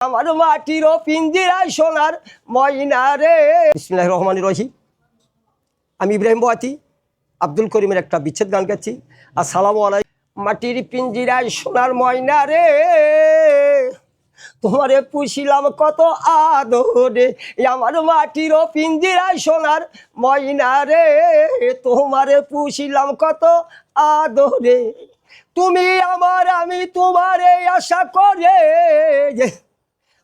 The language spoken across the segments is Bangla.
আমার মাটির পিঞ্জিরায় সোনার ময়না রে। বিসমিল্লাহ রহমান রহি আমি ইব্রাহিম বাতি আব্দুল করিমের একটা বিচ্ছেদ গান গাচ্ছি। আসসালামু আলাইকুম। মাটির পিঞ্জিরায় সোনার ময়না রে। তোমারে পুষিলাম কত আদরে আমার মাটির পিঞ্জিরায় সোনার ময়না রে। তোমারে পুষিলাম কত আদরে, তুমি আমার, আমি তোমারে আশা করে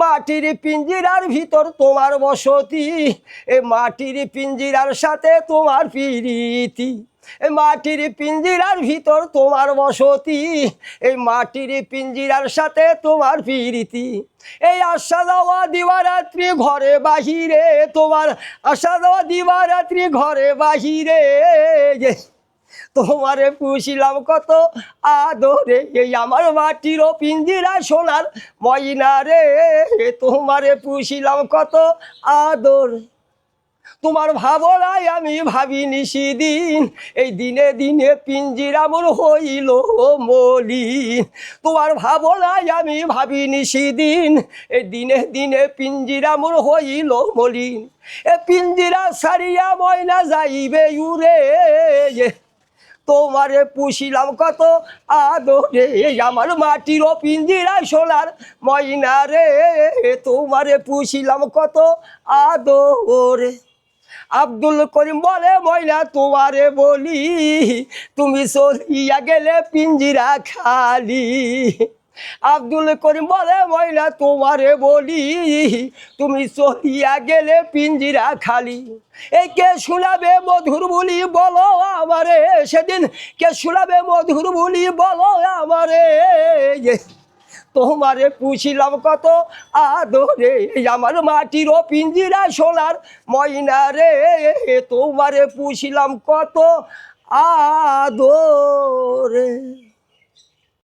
মাটির পিঞ্জিরার ভিতর তোমার বসতি, এ মাটির পিঞ্জিরার সাথে তোমার পিরিতি এই মাটির পিঞ্জিরার ভিতর তোমার বসতি এই মাটির পিঞ্জিরার সাথে তোমার পিরিতি। এই আশা দেওয়া দিবারাত্রি ঘরে বাহিরে, তোমার আশা দেওয়া দিবারাত্রি ঘরে বাহিরে তোমারে পুষিলাম কত আদরে, এই আমার মাটির পিঞ্জিরা সোনার ময়না রে। তোমারে পুষিলাম কত আদর। তোমার ভাবনায় আমি ভাবিনি সেদিন, এই দিনে দিনে পিঞ্জিরা মোর হইল মলিন। তোমার ভাবনায় আমি ভাবিনি সেদিন, এই দিনে দিনে পিঞ্জিরা মোর হইল মলিন। এ পিঞ্জিরা সারিয়া ময়না যাইবে উরে তোমারে পুষিলাম কত আদরে, আমার মাটির পিঞ্জিরায় সোনার ময়না রে, তোমারে পুষিলাম কত আদরে। আব্দুল করিম বলে, ময়না, তোমারে বলি, তুমি চলিয়া গেলে পিঞ্জিরা খালি। আব্দুল করিম বলে ময়না তোমারে বলি, তুমি চলিয়া গেলে পিঞ্জিরা খালি। এই কে শুনাবে মধুর বলি বলো আমারে? সেদিন কে শুনাবে মধুর বলি বলো আমারে? তোমারে পুছিলাম কত আদরে, আমার মাটির ও পিঞ্জিরা সোনার ময়না রে। তোমারে পুছিলাম কত আদরে।